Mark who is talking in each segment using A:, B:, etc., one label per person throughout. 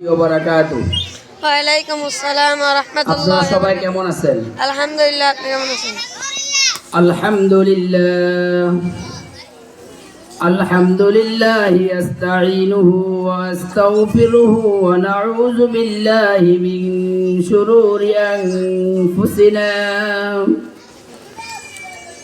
A: বারাকাতু
B: ওয়ালাইকুম আসসালাম ওয়া
A: আপনারা
B: রাহমাতুল্লাহ
A: সবাই কেমন আছেন
B: আলহামদুলিল্লাহ আপনি কেমন আছেন
A: আলহামদুলিল্লাহ الحمد لله أستعينه وأستغفره ونعوذ بالله من شرور أنفسنا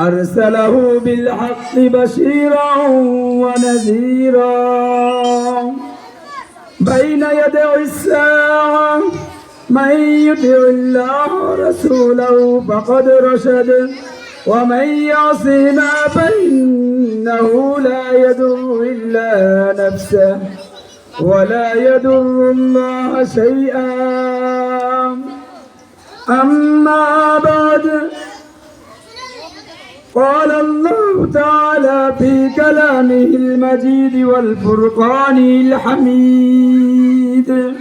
A: أرسله بالحق بشيرا ونذيرا. بين يدي الساعة من يطع الله ورسوله فقد رشد ومن يعصنا فإنه لا يضر إلا نفسه ولا يضر الله شيئا. أما بعد قال الله تعالى في كلامه المجيد والفرقان الحميد.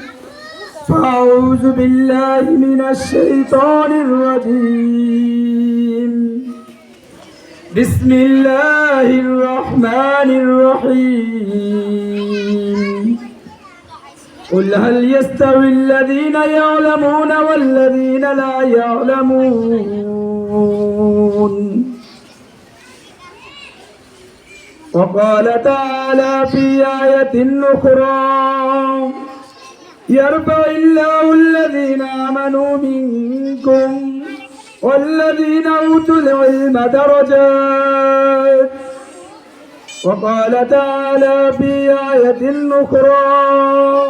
A: فأعوذ بالله من الشيطان الرجيم. بسم الله الرحمن الرحيم. قل هل يستوي الذين يعلمون والذين لا يعلمون؟ وقال تعالى في آية أخرى يرفع الله الذين آمنوا منكم والذين أوتوا العلم درجات. وقال تعالى في آية أخرى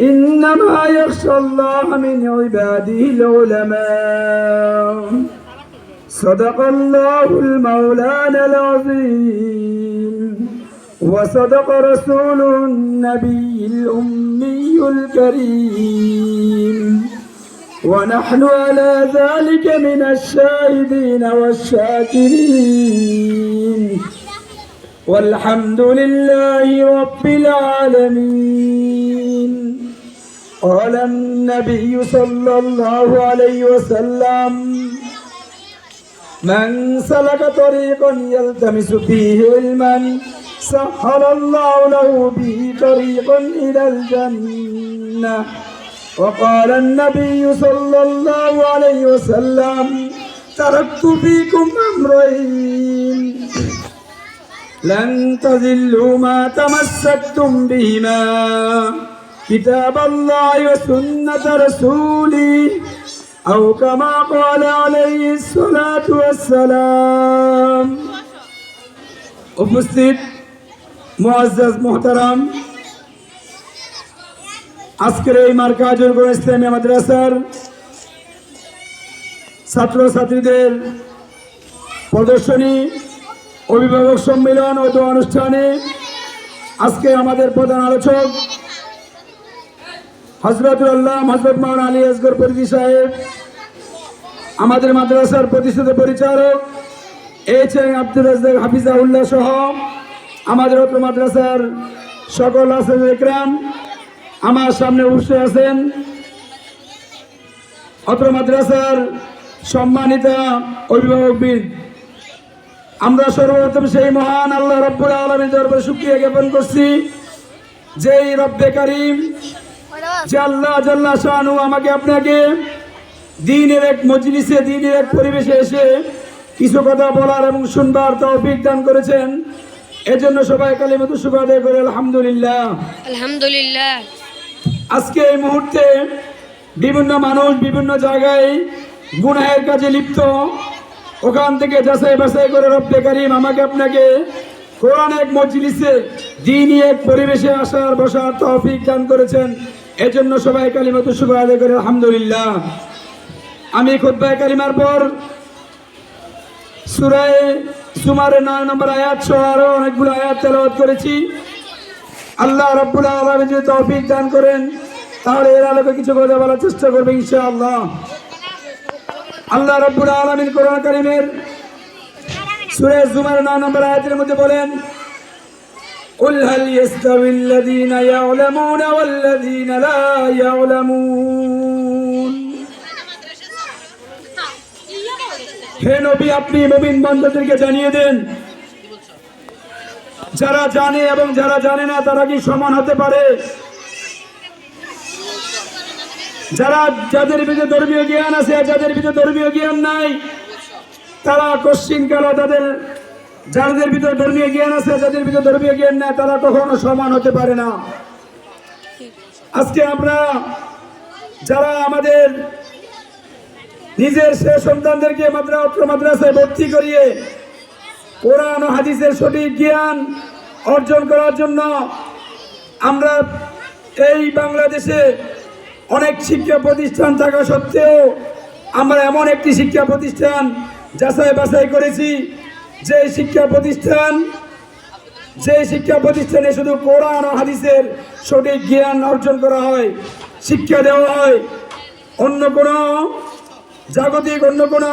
A: إنما يخشى الله من عباده العلماء. صدق الله المولانا العظيم. وصدق رسوله النبي الأمي الكريم. ونحن على ذلك من الشاهدين والشاكرين. والحمد لله رب العالمين. قال النبي صلى الله عليه وسلم من سلك طريقا يلتمس فيه علما سهل الله له به طريقا إلى الجنة. وقال النبي صلى الله عليه وسلم تركت فيكم أمرين لن تذلوا ما تمسكتم بهما كتاب الله وسنة رسوله. أو كما قال عليه الصلاة والسلام উপস্থিত মুআজ্জাজ মোহতারাম আজকের এই মার্কাজুল গুল ইসলামী মাদ্রাসার ছাত্র ছাত্রীদের প্রদর্শনী অভিভাবক সম্মেলন ও দোয়া অনুষ্ঠানে আজকে আমাদের প্রধান আলোচক হজরতুল্লাহ হজরত মাওলানা আলী আসগর পরিধি সাহেব আমাদের মাদ্রাসার প্রতিষ্ঠিত পরিচালক এইচ এম আব্দুল রাজ্জাক হাফিজাউল্লাহ সহ আমাদের অত্র মাদ্রাসার সকল আছেন একরাম। আমার সামনে বসে আছেন অত্র মাদ্রাসার সম্মানিতা অভিভাবকবিদ আমরা সর্বপ্রথম সেই মহান আল্লাহ রব্বুল আলমীর দরবারে শুক্রিয়া জ্ঞাপন করছি। যেই রব্বে কারিম, যে আল্লাহ জাল্লা শাহানু আমাকে আপনাকে দিনের এক মজলিসে দিনের এক পরিবেশে এসে কিছু কথা বলার এবং শুনবার তৌফিক দান করেছেন। এজন্য সবাই কালী মতো শুভ আদায় করে আলহামদুলিল্লাহ।
B: আলহামদুলিল্লাহ।
A: আজকে এই মুহূর্তে বিভিন্ন মানুষ বিভিন্ন জায়গায় গুনাহের কাজে লিপ্ত। ওখান থেকে যাচাই বাছাই করে রব্বে কারিম আমাকে আপনাকে কোরআন এক মজলিসে দিনই এক পরিবেশে আসার বসার তৌফিক দান করেছেন। এজন্য সবাই কালিমাতু শুভ আদায় করে আলহামদুলিল্লাহ। আমি খুদ্ায় কালিমার পর সুরায় সুমারের নয় নম্বর আয়াত সহ আরো অনেকগুলো আয়াত তেলাওয়াত করেছি আল্লাহ রব্বুল আলমী যদি তৌফিক দান করেন তাহলে এর আলোকে কিছু কথা বলার চেষ্টা করবে ইনশাআল্লাহ আল্লাহ রব্বুল আলমিন কোরআন কারিমের সুরেশ জুমার নয় নম্বর আয়াতের মধ্যে বলেন قل هل يستوي الذين يعلمون والذين لا يعلمون হে নবী, আপনি মুমিন বান্দাদেরকে জানিয়ে দেন। যারা জানে এবং যারা জানে না, তারা কি সমান হতে পারে? যারা যাদের ভিতরে ধর্মীয় জ্ঞান আছে যাদের ভিতরে ধর্মীয় জ্ঞান নাই, তারা কশ্চিন কালো, তাদের যাদের ভিতরে ধর্মীয় জ্ঞান আছে যাদের ভিতরে ধর্মীয় জ্ঞান নাই, তারা কখনো সমান হতে পারে না। আজকে আমরা যারা আমাদের নিজের সে সন্তানদেরকে মাদ্রাসায় ভর্তি করিয়ে কোরআন ও হাদিসের সঠিক জ্ঞান অর্জন করার জন্য আমরা এই বাংলাদেশে অনেক শিক্ষা প্রতিষ্ঠান থাকা সত্ত্বেও আমরা এমন একটি শিক্ষা প্রতিষ্ঠান যাচাই বাছাই করেছি, যে শিক্ষা প্রতিষ্ঠান যে শিক্ষা প্রতিষ্ঠানে শুধু কোরআন ও হাদিসের সঠিক জ্ঞান অর্জন করা হয়, শিক্ষা দেওয়া হয়, অন্য কোনো জাগতিক অন্য কোনো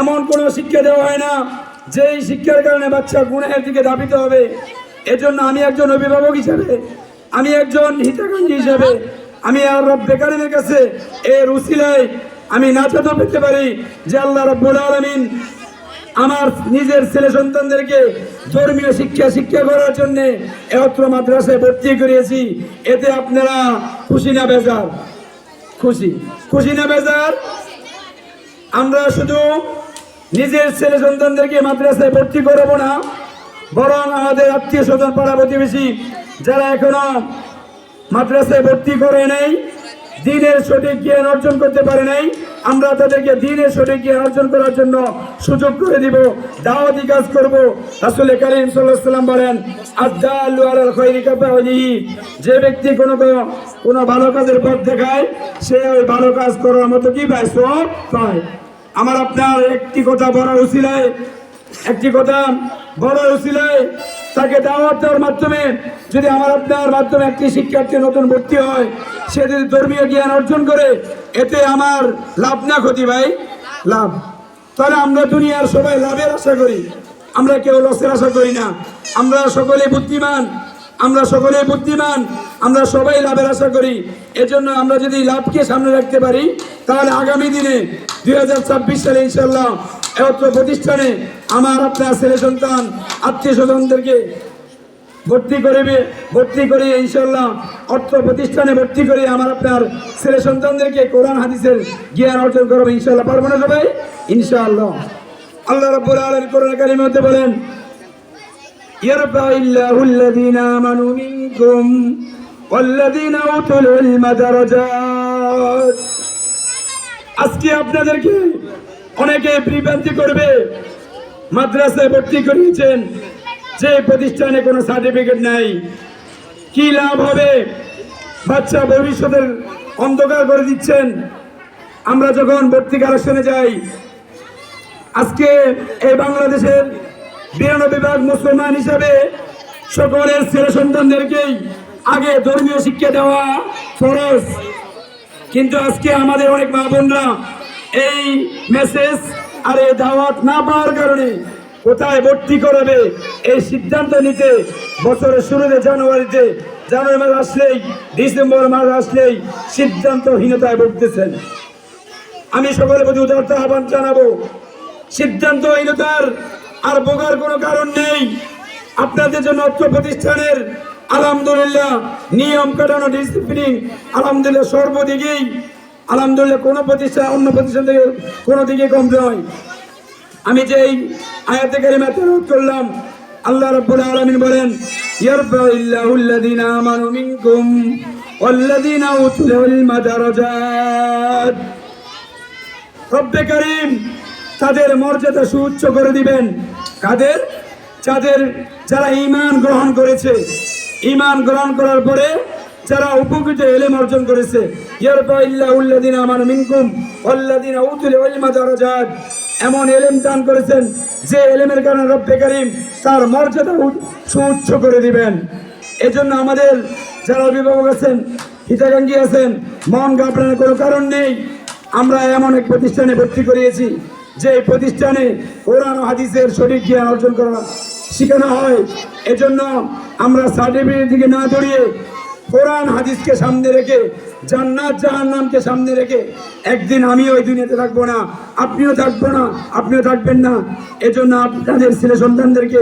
A: এমন কোনো শিক্ষা দেওয়া হয় না, যেই শিক্ষার কারণে বাচ্চা গুণের দিকে ধাবিত হবে। এজন্য আমি একজন অভিভাবক হিসেবে, আমি একজন হিতাকাঙ্ক্ষী হিসেবে, আমি আর রব্বে কারিমের কাছে এর উসিলায় আমি নাচাতে পেতে পারি যে আল্লাহ রব্বুল আলমিন আমার নিজের ছেলে সন্তানদেরকে ধর্মীয় শিক্ষা শিক্ষা করার জন্য একত্র মাদ্রাসায় ভর্তি করিয়েছি। এতে আপনারা খুশি না বেজার? খুশি। খুশি না বেজার? আমরা শুধু নিজের ছেলে সন্তানদেরকে মাদ্রাসায় ভর্তি করব না, বরং আমাদের আত্মীয় স্বজন পাড়া প্রতিবেশী যারা এখনও মাদ্রাসায় ভর্তি করে নেই, দিনের সঠিক জ্ঞান অর্জন করতে পারে নাই, আমরা তাদেরকে দিনের সঠিক জ্ঞান অর্জন করার জন্য সুযোগ করে দিব, দাওয়াতি কাজ করব। আসলে করিম সাল্লাহ সাল্লাম বলেন আদালু আলাল খৈরি কাফাউলিহি যে ব্যক্তি কোনো কোনো- কোনো ভালো কাজের পথ দেখায়, সে ওই ভালো কাজ করার মতো কি পায় সব পায়। আমার আপনার একটি কথা বলার উচিলায়, একটি কথা বড় উচিলায়, তাকে দাওয়াত দেওয়ার মাধ্যমে, যদি আমার আপনার মাধ্যমে একটি শিক্ষার্থী নতুন ভর্তি হয়, সে যদি ধর্মীয় জ্ঞান অর্জন করে, এতে আমার লাভ না ক্ষতি ভাই? লাভ। তাহলে আমরা দুনিয়ার সবাই লাভের আশা করি। আমরা কেউ লসের আশা করি না। আমরা সকলে বুদ্ধিমান। আমরা সকলে বুদ্ধিমান, আমরা সবাই লাভের আশা করি। এজন্য আমরা যদি লাভকে সামনে রাখতে পারি, তাহলে আগামী দিনে দুই হাজার ছাব্বিশ সালে ইনশাল্লাহ একত্র প্রতিষ্ঠানে আমার, আপনার ছেলে সন্তান, আত্মীয় স্বজনদেরকে ভর্তি করিবে, ভর্তি করে ইনশাল্লাহ অর্থ প্রতিষ্ঠানে ভর্তি করে আমার, আপনার ছেলে সন্তানদেরকে কোরআন, হাদিসের জ্ঞান অর্জন করবে ইনশাল্লাহ পারব না সবাই? ইনশাআল্লাহ। আল্লাহ রাব্বুল আলামিন কোরআন মধ্যে বলেন يرفع الله الذين آمنوا منكم والذين أوتوا العلم درجات আজকে আপনাদেরকে অনেকে বিভ্রান্তি করবে মাদ্রাসায় ভর্তি করিয়েছেন যে প্রতিষ্ঠানে কোনো সার্টিফিকেট নাই কি লাভ হবে বাচ্চা ভবিষ্যতের অন্ধকার করে দিচ্ছেন আমরা যখন ভর্তি কালেকশনে যাই আজকে এই বাংলাদেশের বিরানব্বই ভাগ মুসলমান হিসেবে সকলের ছেলে সন্তানদেরকেই আগে ধর্মীয় শিক্ষা দেওয়া ফরজ। কিন্তু আজকে আমাদের অনেক মা বোনরা এই মেসেজ আর এই দাওয়াত না পাওয়ার কারণে কোথায় ভর্তি করাবে এই সিদ্ধান্ত নিতে বছরের শুরুতে জানুয়ারিতে, জানুয়ারি মাস আসলেই, ডিসেম্বর মাস আসলেই সিদ্ধান্তহীনতায় ভুগতেছেন। আমি সকলের প্রতি উদারতা আহ্বান জানাব। সিদ্ধান্তহীনতার আর বোগার কোনো কারণ নেই। আপনাদের জন্য অর্থ প্রতিষ্ঠানের আলহামদুলিল্লাহ নিয়ম কাটানো ডিসিপ্লিন আলহামদুলিল্লাহ সর্বদিকেই, আলহামদুলিল্লাহ কোনো প্রতিষ্ঠান, অন্য প্রতিষ্ঠান থেকে কোনো দিকে কম নয়। আমি যেই আয়াতে কারিমা তেলাওয়াত করলাম, আল্লাহ রাব্বুল আলামিন বলেন তাদের মর্যাদা সুউচ্চ করে দিবেন। কাদের? যাদের যারা ঈমান গ্রহণ করেছে। ইমান গ্রহণ করার পরে যারা উপকৃত এলেম অর্জন করেছে। আমানু মিনকুম দারাজাত। এমন এলেম দান করেছেন যে এলেমের কারণে রব্বে করিম তার মর্যাদা সুউচ্চ করে দিবেন। এজন্য আমাদের যারা অভিভাবক আছেন, হিতাকাঙ্ক্ষী আছেন, মন ঘাবড়ানোর কোনো কারণ নেই। আমরা এমন এক প্রতিষ্ঠানে ভর্তি করিয়েছি। যে এই প্রতিষ্ঠানে কোরআন হাদিসের সঠিক জ্ঞান অর্জন করা শেখানো হয়, এজন্য আমরা সার্টিফিকেট দিকে না দৌড়িয়ে কোরআন, হাদিসকে সামনে রেখে, জান্নাত, জাহান্নামকে সামনে রেখে একদিন আমি ওই দুনিয়াতে থাকব না, আপনিও থাকব না, আপনিও থাকবেন না। এজন্য আপনাদের ছেলে সন্তানদেরকে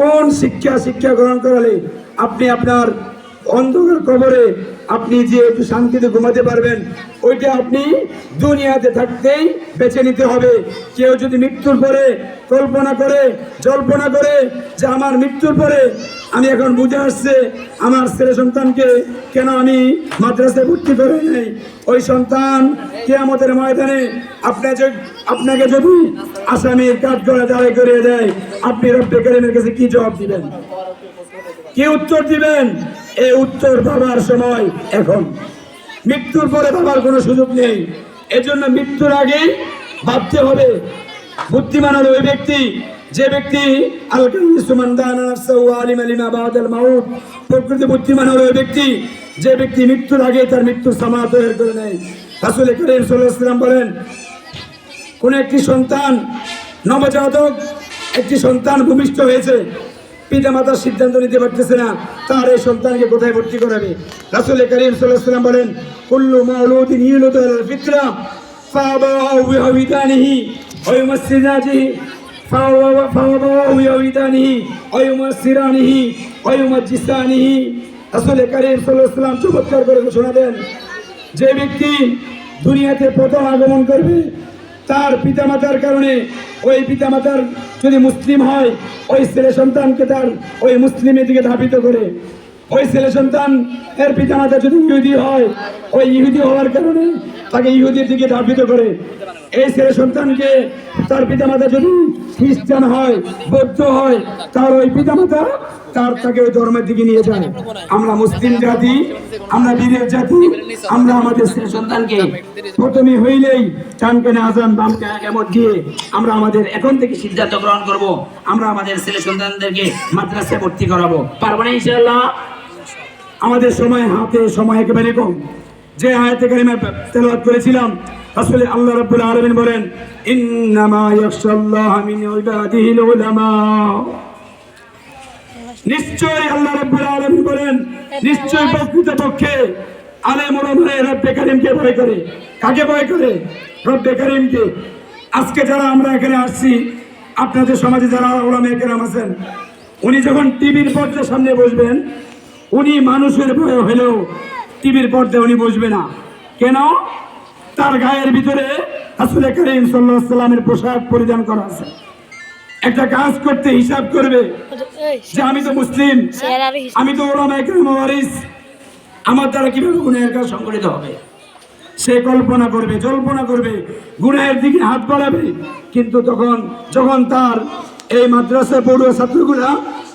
A: কোন শিক্ষা শিক্ষা গ্রহণ করালে আপনি আপনার অন্ধকার কবরে আপনি যে একটু শান্তিতে ঘুমাতে পারবেন, ওইটা আপনি দুনিয়াতে থাকতেই বেছে নিতে হবে। কেউ যদি মৃত্যুর পরে কল্পনা করে, জল্পনা করে যে আমার মৃত্যুর পরে আমি এখন বুঝে আসছে আমার ছেলে সন্তানকে কেন আমি মাদ্রাসায় ভর্তি করে নেই। ওই সন্তান কেয়ামতের ময়দানে আপনার আপনাকে যদি আসামির কাঠ করে দাঁড়াই করিয়ে দেয়, আপনি রব্বে কারিমের কাছে কি জবাব দিবেন? কি উত্তর দিবেন? এই উত্তর পাবার সময় এখন। মৃত্যুর পরে পাবার কোনো সুযোগ নেই। এজন্য মৃত্যুর আগেই ভাবতে হবে, বুদ্ধিমান ওই ব্যক্তি, যে ব্যক্তি প্রকৃত বুদ্ধিমান হলো ওই ব্যক্তি, যে ব্যক্তি মৃত্যুর আগে তার মৃত্যুর সামা করে নেয় রাসুল করিম সাল্লাম বলেন, কোন একটি সন্তান নবজাতক, একটি সন্তান ভূমিষ্ঠ হয়েছে পিতা মাতার সিদ্ধান্ত নিতে পারতেছে না। তার এই সন্তানকে কোথায় ভর্তি করাবে? রাসুল করিম সাল্লাম বলেন, কুল্লু মাউলুদিন ইউলুদু ফিতরা ইউমাসসিরাজিহি ফাবাহু বিহাবিদানিহি ওয়া ইউমাসসিরানিহি ওয়া ইউমাজ্জিসানিহি রাসুল করিম সাল্লাম চমৎকার করে ঘোষণা দেন, যে ব্যক্তি দুনিয়াতে প্রথম আগমন করবে তার পিতামাতার কারণে ওই পিতামাতার যদি মুসলিম হয়, ওই ছেলে সন্তানকে তার ওই মুসলিমের দিকে ধাবিত করে। ওই ছেলে সন্তান, এর পিতামাতা যদি ইহুদি হয়, ওই ইহুদি হওয়ার কারণে তাকে ইহুদির দিকে ধাবিত করে। এই ছেলে সন্তানকে তার পিতামাতা যদি খ্রিস্টান হয়, বৌদ্ধ হয়, তার ওই পিতামাতা তার তাকে ওই ধর্মের দিকে নিয়ে যায়। আমরা মুসলিম জাতি, আমরা বীরের জাতি, আমরা আমাদের ছেলে সন্তানকে প্রথমে হইলেই চান কেনে আজান, বাম কেনে দিয়ে আমরা আমাদের এখন থেকে সিদ্ধান্ত গ্রহণ করব। আমরা আমাদের ছেলে সন্তানদেরকে মাদ্রাসায় ভর্তি করাবো। পারব না ইনশাআল্লাহ? আমাদের সময় হাতে সময় একেবারে কম। যে আয়াতে কারিমা তেলাওয়াত করেছিলাম আসলে আল্লাহ রাব্বুল আলামিন বলেন, ইন্নামা ইয়াখশাল্লাহ মিন ইবাদিহিল উলামা নিশ্চয় আল্লাহ রাব্বুল আলামিন বলেন নিশ্চয় প্রকৃত পক্ষে আলেম ওলামায়ে রব্বে কারিমকে ভয় করে। কাকে ভয় করে? রব্বে কারিমকে। আজকে যারা আমরা এখানে আসছি, আপনাদের সমাজে যারা ওলামায়ে কেরাম আছেন, উনি যখন টিভির পর্দার সামনে বসবেন, উনি মানুষের ভয় হলেও টিভির পর্দায় উনি বসবে না। কেন? তার গায়ের ভিতরে আসলে করিম সাল্লামের পোশাক পরিধান করা আছে। একটা কাজ করতে হিসাব করবে যে আমি তো মুসলিম, আমি তো ওলামা ওয়ারিস। আমার দ্বারা কীভাবে গুনাহের কাজ সংগঠিত হবে? সে কল্পনা করবে, জল্পনা করবে, গুনাহের দিকে হাত বাড়াবে। কিন্তু তখন, যখন তার এই মাদ্রাসা পড়ুয়া ছাত্রগুলা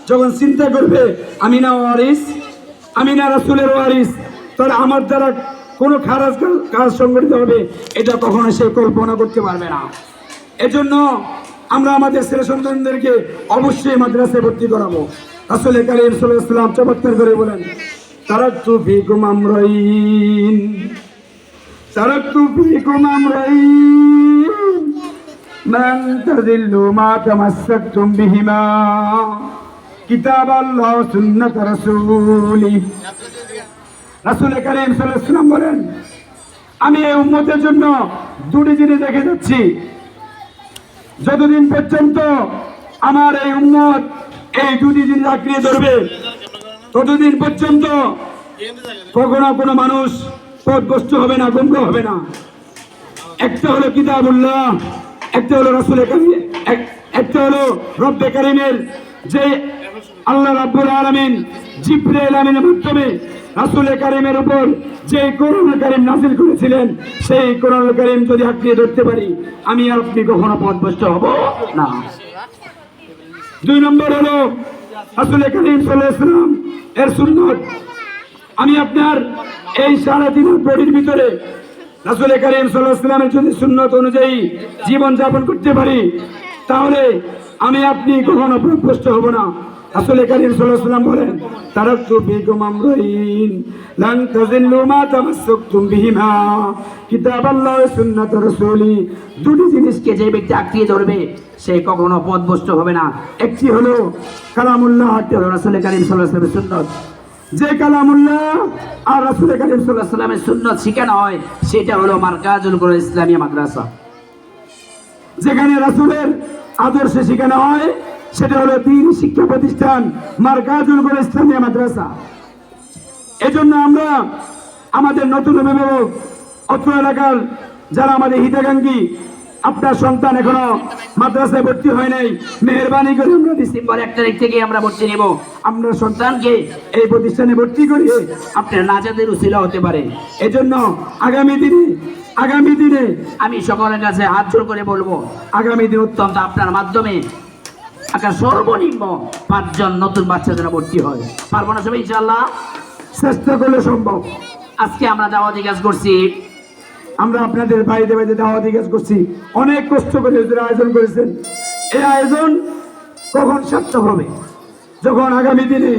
A: যখন চিন্তা করবে, আমি না ওয়ারিস, আমি না রাসুলের ওয়ারিস, তাহলে আমার দ্বারা কোনো খারাপ কাজ- সংগঠিত হবে, এটা কখনো সে কল্পনা করতে পারবে না। এজন্য আমরা আমাদের ছেলে সন্তানদেরকে অবশ্যই মাদ্রাসায় ভর্তি করাবো। আসলে কালিম সাল্লাম চমৎকার করে বলেন তারাক্তু ফিকুম আমরাইন তারাক্তু ফিকুম আমরাইন মা তামাসসাকতুম বিহিমা কিতাব আল্লাহ সুন্নাত রাসূলি বলেন, আমি এই উম্মতের জন্য দুটি জিনিস দেখে যাচ্ছি। যতদিন পর্যন্ত আমার এই উম্মত এই দুটি জিনিস আঁকড়িয়ে ধরবে, ততদিন পর্যন্ত কখনো কোনো মানুষ পথভ্রষ্ট হবে না গম্ভ হবে না। একটা হলো কিতাবুল্লাহ, একটা হলো রাসুল একটা হলো রব্বে কারিমের যে আল্লাহ রাব্বুল আলামিন জিব্রাইল আমিনের মাধ্যমে রাসুল কারিমের উপর যে কোরআন কারিম নাজিল করেছিলেন, সেই কোরআন কারিম যদি আঁকড়িয়ে ধরতে পারি, আমি আর আপনি কখনো পথভ্রষ্ট হব না। দুই নম্বর হলো রাসুল কারিম সাল্লাম এর সুন্নত। আমি আপনার এই সারা দিনের বডির ভিতরে রাসুল করিম সাল্লাহামের যদি সুন্নত অনুযায়ী জীবন যাপন করতে পারি, তাহলে আমি আপনি কখনো প্রকৃষ্ট হব না। আসলে কারিম সাল্লাল্লাহু বলেন তারাকতু বিকুম আমরাইন লান তাজিল্লু মা তামাসসাকতুম বিহিমা। কিতাবাল্লাহ ওয়া সুন্নাত রাসূলি,
C: দুটি জিনিসকে যে ব্যক্তি ধরবে, সে কখনো পথভ্রষ্ট হবে না।
A: একটি হলো কালামুল্লাহ
C: হলো রাসূল করিম সাল্লাল্লাহু আলাইহি সুন্নত।
A: যে কালামুল্লাহ আর রাসূল কারিম সাল্লাল্লাহু
C: সাল্লামের সুন্নত শেখানো হয়, সেটা হলো মার্কাজুল কোরআন ইসলামিয়া মাদ্রাসা।
A: যেখানে রাসূলের আদর্শে শেখানো হয় সেটা হলো দিন শিক্ষা প্রতিষ্ঠান, মার্কাজুল করে ইসলামিয়া মাদ্রাসা। এজন্য আমরা আমাদের নতুন অভিভাবক, অত্র এলাকার যারা আমাদের হিতাকাঙ্ক্ষী, আপনার সন্তান এখনও মাদ্রাসায় ভর্তি হয় নাই, মেহরবানি করে আমরা
C: ডিসেম্বর এক তারিখ থেকে আমরা ভর্তি নেব।
A: আমরা সন্তানকে এই প্রতিষ্ঠানে ভর্তি করিয়ে
C: আপনার নাজাদের উসিলা হতে পারে।
A: এজন্য আগামী দিনে আগামী দিনে
C: আমি সকলের কাছে হাত জোর করে বলব,
A: আগামী দিন
C: অত্যন্ত আপনার মাধ্যমে একটা সর্বনিম্ন পাঁচজন নতুন বাচ্চা যেন ভর্তি হয়। পারব না সবাই ইনশাল্লাহ
A: চেষ্টা করলে সম্ভব।
C: আজকে আমরা দাওয়াতি কাজ করছি।
A: আমরা আপনাদের বাড়িতে বাড়িতে দাওয়া জিজ্ঞেস করছি। অনেক কষ্ট করে হুজুর আয়োজন করেছেন। এই আয়োজন কখন সার্থক হবে? যখন আগামী দিনে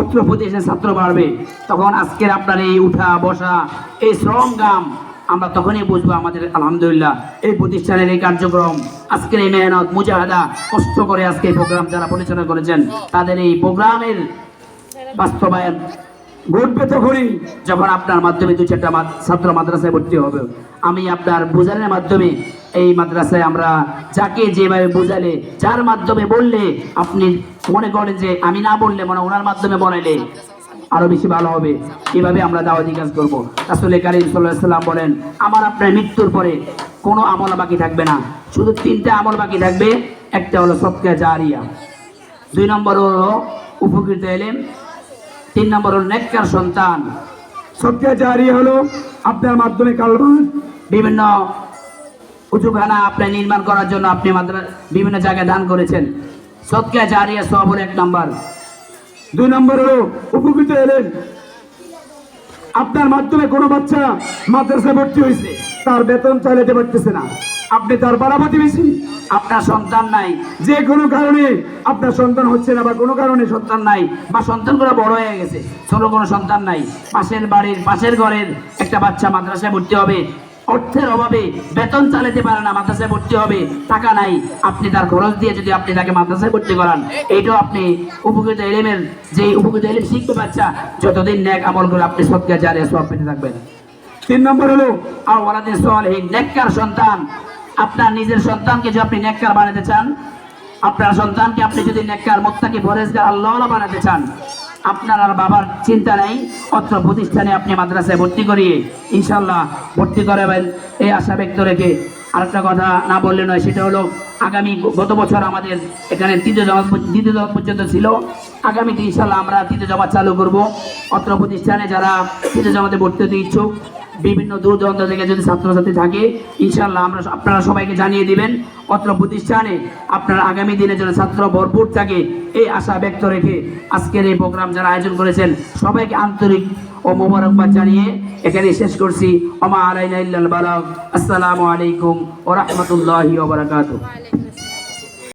C: অত্র প্রদেশের ছাত্র বাড়বে তখন আজকের আপনার এই উঠা বসা এই শ্রম গাম আমরা তখনই বুঝব আমাদের, আলহামদুলিল্লাহ, এই প্রতিষ্ঠানের এই কার্যক্রম, আজকের এই মেহনত, মুজাহাদা, কষ্ট করে আজকে এই প্রোগ্রাম যারা পরিচালনা করেছেন, তাদের এই প্রোগ্রামের বাস্তবায়ন
A: ঘটবে তখনই
C: যখন আপনার মাধ্যমে দু চারটা ছাত্র মাদ্রাসায় ভর্তি হবে। আমি আপনার বোঝানোর মাধ্যমে এই মাদ্রাসায় আমরা যাকে যেভাবে বোঝালে, যার মাধ্যমে বললে, আপনি মনে করেন যে আমি না বললে মানে ওনার মাধ্যমে বলাইলে আরও বেশি ভালো হবে। এভাবে আমরা দাওয়াতি কাজ করব। আসলে কারিম সাল্লাম বলেন আমার আপনার মৃত্যুর পরে কোনো আমল বাকি থাকবে না। শুধু তিনটা আমল বাকি থাকবে একটা হলো সৎকা জারিয়া। দুই নম্বর হলো উপকৃত এলেম। তিন নম্বর হলো নেককার সন্তান।
A: সত্যা জারি হলো আপনার মাধ্যমে কালবান
C: বিভিন্ন উঁচুখানা আপনি নির্মাণ করার জন্য আপনি মাদ্রা বিভিন্ন জায়গায় দান করেছেন। সৎকা জারিয়া সবর এক নম্বর।
A: দুই নম্বর হলো, উপকৃত এলেন আপনার মাধ্যমে কোনো বাচ্চা মাদ্রাসায় ভর্তি হয়েছে, তার বেতন চালাতে পারতেছে না। আপনি তার পাড়া প্রতিবেশী,
C: আপনার সন্তান নাই।
A: যে কোনো কারণে আপনার সন্তান হচ্ছে না বা কোনো কারণে সন্তান
C: সন্তান নাই বা সন্তানগুলো বড় হয়ে গেছে, ছোট কোনো সন্তান নাই। পাশের বাড়ির, পাশের ঘরের একটা বাচ্চা মাদ্রাসায় ভর্তি হবে অর্থের অভাবে বেতন চালাতে পারে না, মাদ্রাসায় ভর্তি হবে, টাকা নাই। আপনি তার খরচ দিয়ে যদি আপনি তাকে মাদ্রাসায় ভর্তি করান এইটাও আপনি উপকৃত এলিমের যে উপকৃত এলিম শিখতে বাচ্চা যতদিন ন্যাক আমল করে আপনি সৎকা জারিয়া সব পেতে থাকবেন।
A: তিন নম্বর হলো
C: আর ওয়ালাদিন সালিহিন, নেককার সন্তান। আপনার নিজের সন্তানকে যদি আপনি নেককার বানাতে চান, আপনার সন্তানকে আপনি যদি নেককার, মোত্তাকি ফরেজগার আল্লাহ বানাতে চান আপনার আর বাবার চিন্তা নেই। অত্র প্রতিষ্ঠানে আপনি মাদ্রাসায় ভর্তি করিয়ে ইনশাল্লাহ ভর্তি করাবেন। এই আশা ব্যক্ত রেখে আরেকটা কথা না বললে নয়, সেটা হলো আগামী গত বছর আমাদের এখানে তৃতীয় জমা দ্বিতীয় জমা পর্যন্ত ছিল। আগামীতে ইনশাল্লাহ আমরা তৃতীয় জমা চালু করব। অত্র প্রতিষ্ঠানে যারা তৃতীয় জমাতে ভর্তি হতে ইচ্ছুক বিভিন্ন দূর দূরান্ত থেকে যদি ছাত্রছাত্রী থাকে ইনশাল্লাহ আমরা আপনারা সবাইকে জানিয়ে দিবেন অত্র প্রতিষ্ঠানে আপনারা আগামী দিনে যেন ছাত্র ভরপুর থাকে, এই আশা ব্যক্ত রেখে আজকের এই প্রোগ্রাম যারা আয়োজন করেছেন, সবাইকে আন্তরিক ও মোবারকবাদ জানিয়ে এখানে শেষ করছি। ওমা আলাইনা বালাগ। আসসালামু আলাইকুম ওয়া রাহমাতুল্লাহি